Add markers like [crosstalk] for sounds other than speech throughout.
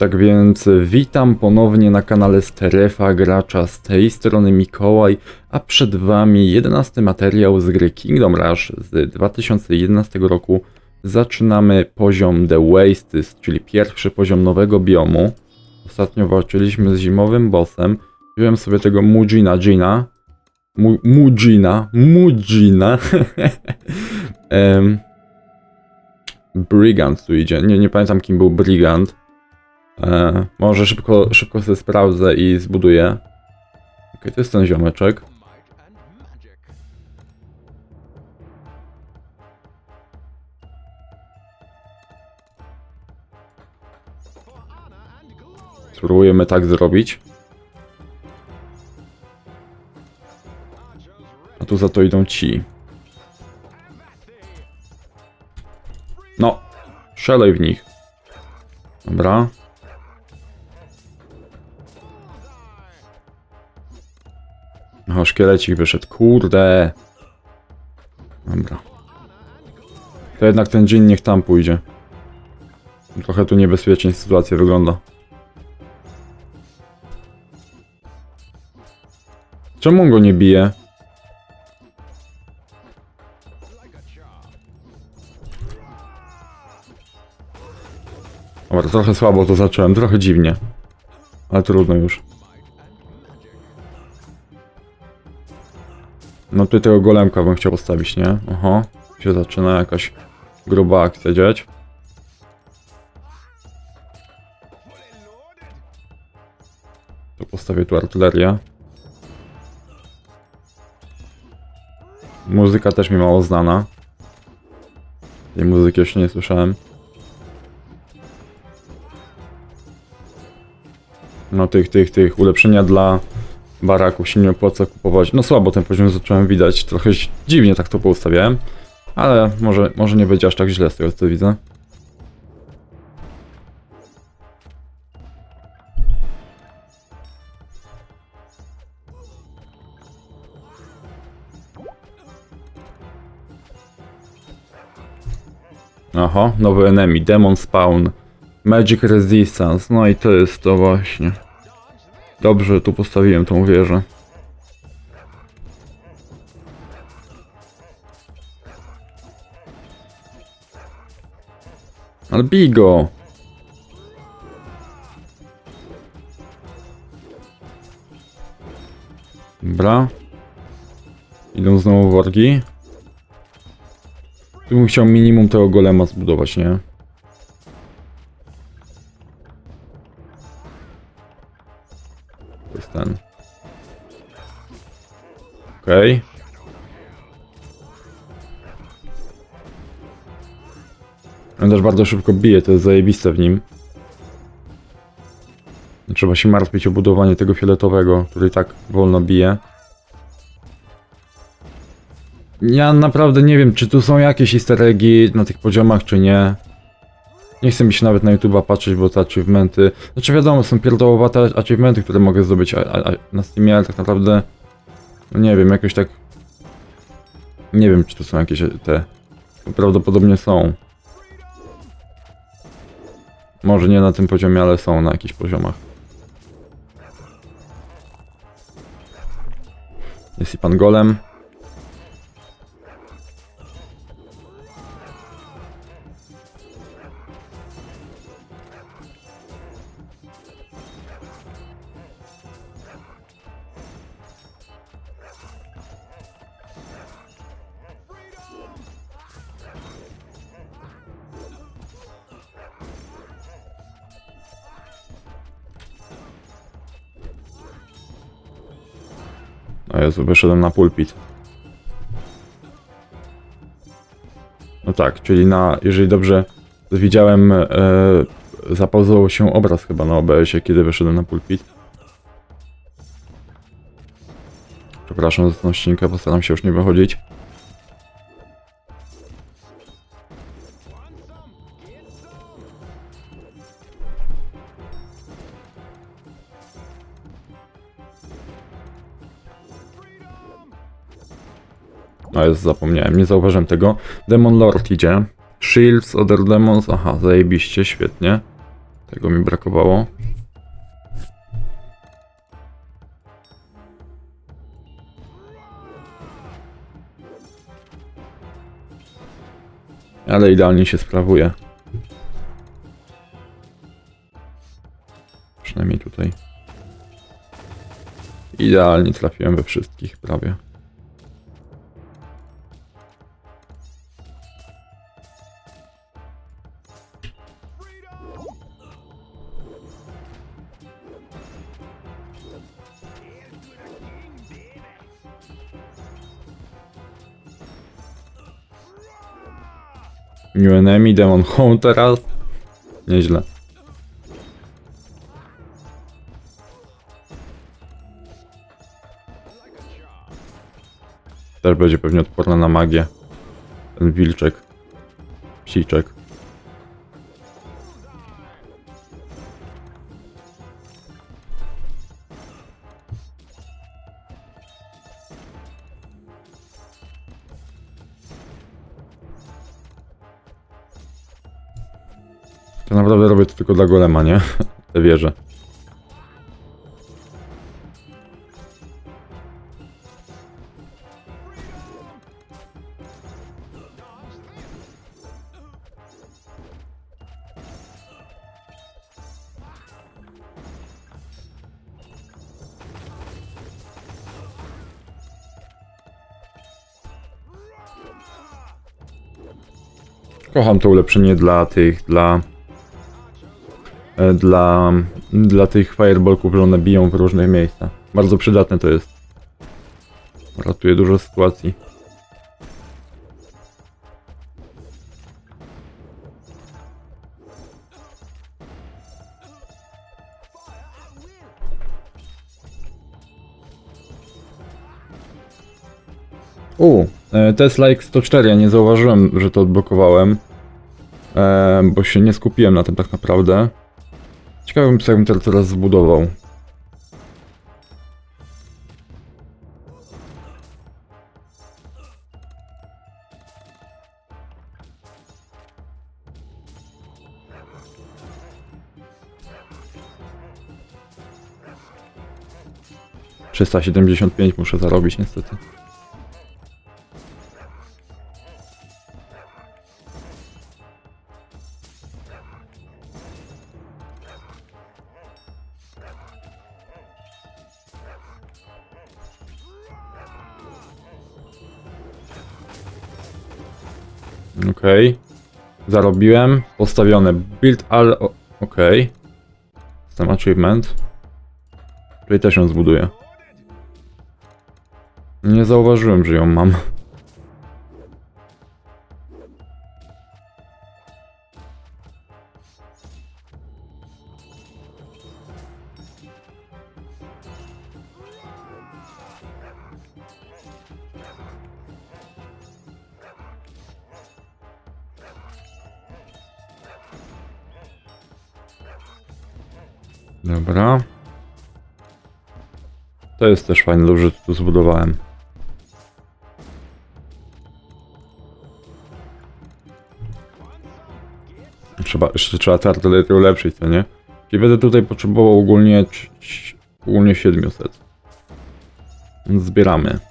Tak więc witam ponownie na kanale Strefa Gracza, z tej strony Mikołaj, a przed wami 11 materiał z gry Kingdom Rush z 2011 roku. Zaczynamy poziom The Wastes, czyli pierwszy poziom nowego biomu. Ostatnio walczyliśmy z zimowym bossem. Wziąłem sobie tego Mujina Gina. Mu, Mujina, Mujina. [laughs] Em, Brigand tu idzie. Nie, nie pamiętam kim był Brigand. E, może szybko, szybko sobie sprawdzę i zbuduję. Okej, to jest ten ziomeczek. Spróbujemy tak zrobić. A tu za to idą ci. No, strzelaj w nich. Dobra. O, szkielecik wyszedł. Kurde. Dobra. To jednak ten dzień niech tam pójdzie. Trochę tu niebezpiecznie sytuacja wygląda. Czemu on go nie bije? Dobra, trochę słabo to zacząłem, trochę dziwnie. Ale trudno już. No tutaj tego golemka bym chciał postawić, nie? Oho, się zaczyna jakaś gruba akcja dziać. To postawię tu artylerię. Muzyka też mi mało znana. Tej muzyki jeszcze nie słyszałem. No tych, tych, tych ulepszenia dla baraków się nie opłaca kupować. No słabo ten poziom zacząłem widać, trochę dziwnie tak to poustawiałem. Ale może, może nie będzie aż tak źle z tego co widzę. Aha, nowy enemy, Demon Spawn, Magic Resistance, no i to jest to właśnie. Dobrze, tu postawiłem tą wieżę. Ale bij go! Dobra. Idą znowu wargi. Tu bym chciał minimum tego golema zbudować, nie? Ten. Okej. On też bardzo szybko bije, to jest zajebiste w nim. Trzeba się martwić o budowanie tego fioletowego, który tak wolno bije. Ja naprawdę nie wiem, czy tu są jakieś easter na tych poziomach, czy nie. Nie chcę mi się nawet na YouTube'a patrzeć, bo te achievementy... Znaczy wiadomo, są pierdołowate achievementy, które mogę zdobyć a, a, a na Steamie, ale tak naprawdę... No nie wiem, jakoś tak... Nie wiem, czy to są jakieś te... Prawdopodobnie są. Może nie na tym poziomie, ale są na jakichś poziomach. Jest i pan golem. Jezu, wyszedłem na pulpit. No tak, czyli na, jeżeli dobrze widziałem, e, zapauzował się obraz chyba na OBS-ie, kiedy wyszedłem na pulpit. Przepraszam za tą ścinkę, postaram się już nie wychodzić. A jest, zapomniałem, nie zauważyłem tego. Demon Lord idzie. Shields, Other Demons, aha, zajebiście, świetnie. Tego mi brakowało. Ale idealnie się sprawuje. Przynajmniej tutaj. Idealnie trafiłem we wszystkich prawie. New Enemy, Demon teraz. Nieźle. Też będzie pewnie odporna na magię. Ten wilczek. Psiczek. Tylko dla golema, nie? [laughs] Te wieże. Kocham to ulepszenie dla tych, dla... Dla, dla tych fireballków, że one biją w różnych miejscach. Bardzo przydatne to jest. Ratuje dużo sytuacji. U, e, Tesla X104, ja nie zauważyłem, że to odblokowałem, e, bo się nie skupiłem na tym tak naprawdę. Ciekawym to teraz zbudował. Trzysta siedemdziesiąt pięć muszę zarobić niestety. Okej. Zarobiłem. Postawione. Build all... Okej. System achievement. Tutaj też ją zbuduję. Nie zauważyłem, że ją mam. Dobra. To jest też fajne, dobrze to tu zbudowałem. Trzeba, jeszcze trzeba te artylerię ulepszyć, co nie? I będę tutaj potrzebował ogólnie, ogólnie 700. Więc Zbieramy.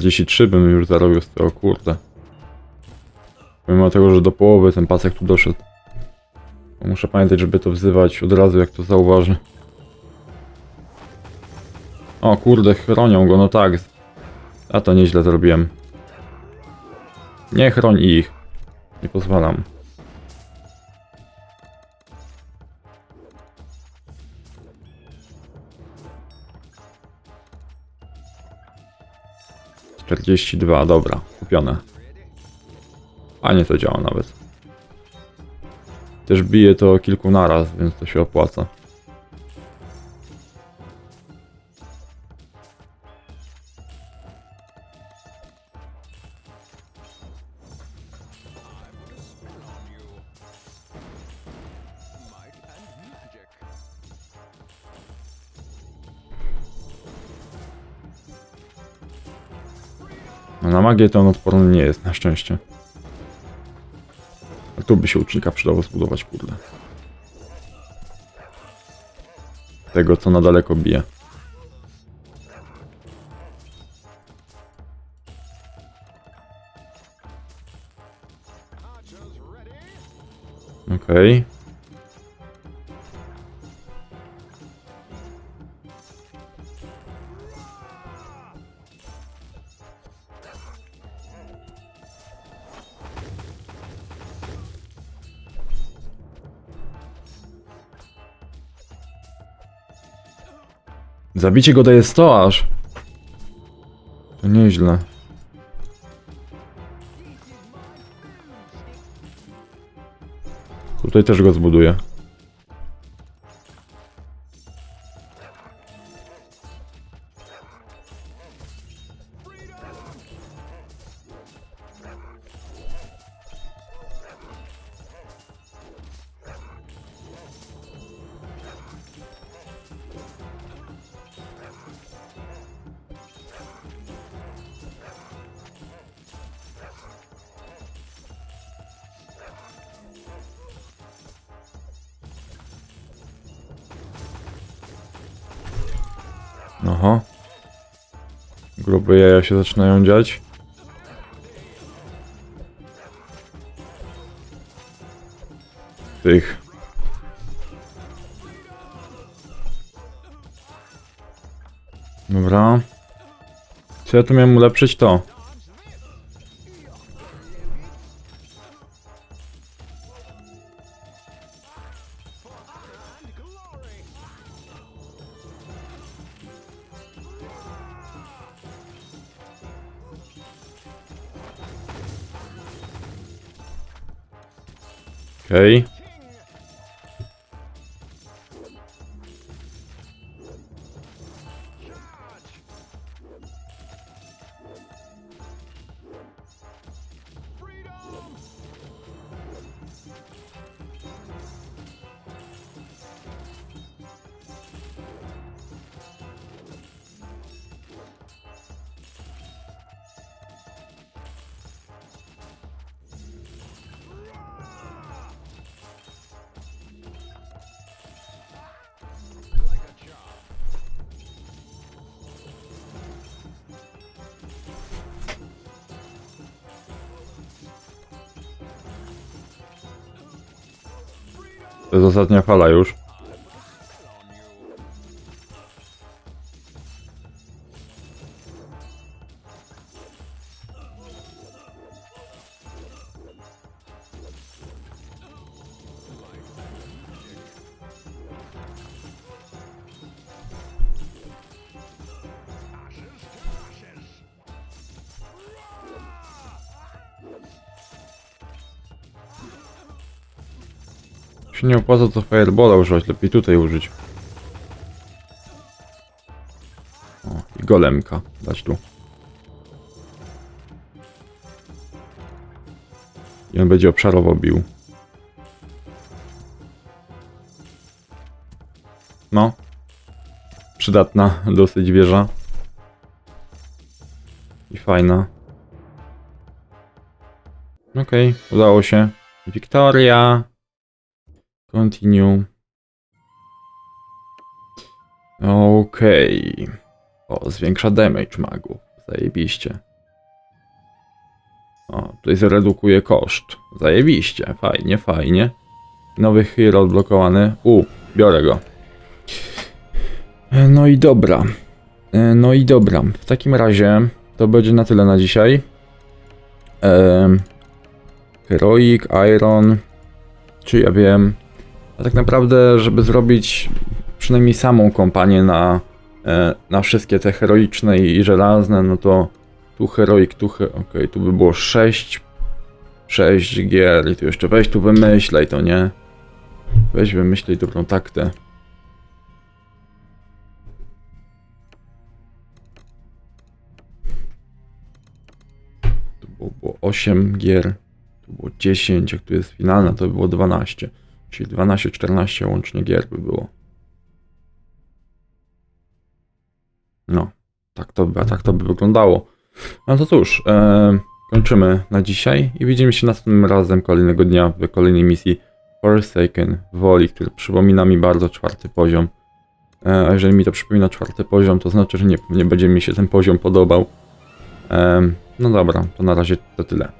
Czterdzieści trzy bym już zarobił z tego, kurde. Pomimo tego, że do połowy ten pasek tu doszedł. Muszę pamiętać, żeby to wzywać od razu, jak to zauważy. O kurde, chronią go, no tak. A to nieźle zrobiłem. Nie chroń ich. Nie pozwalam. Czterdzieści dwa, dobra, kupione. A nie to działa nawet. Też bije to kilku naraz, więc to się opłaca. No na magię to on odporny nie jest, na szczęście. A tu by się ucznika przydało zbudować, kurde. Tego, co na daleko bije. Okej. Zabicie go daje 100 aż. To nieźle. Tutaj też go zbuduję. Aha. Grube jaja się zaczynają dziać. Tych. Dobra. Co ja tu miałem ulepszyć to? Okej. To jest ostatnia fala już. Się nie opłaca co Firebola używać, lepiej tutaj użyć. O, i golemka dać tu. I on będzie obszarowo bił. No. Przydatna dosyć wieża. I fajna. Okej, udało się. Wiktoria. Continue. Okej. O, zwiększa damage magu. Zajebiście. O, tutaj zredukuje koszt. Zajebiście. Fajnie, fajnie. Nowy hero odblokowany. U, biorę go. E, No i dobra. E, No i dobra. W takim razie to będzie na tyle na dzisiaj. Ehm, Heroic, Iron. Czy ja wiem. A tak naprawdę, żeby zrobić przynajmniej samą kompanię na, e, na wszystkie te heroiczne i żelazne, no to tu heroik, tu he, okej, tu by było 6 6 gier i tu jeszcze weź tu wymyślaj to, nie? Weź wymyślaj dobrą taktę. Tu było, było 8 gier, tu było 10, jak tu jest finalna, to by było 12. Czyli 12-14 łącznie gier by było. No, tak to, by- tak to by wyglądało. No to cóż, e, kończymy na dzisiaj i widzimy się następnym razem kolejnego dnia w kolejnej misji Forsaken Woli, który przypomina mi bardzo czwarty poziom. E, a jeżeli mi to przypomina czwarty poziom, to znaczy, że nie, nie będzie mi się ten poziom podobał. Em, no dobra, to na razie to tyle.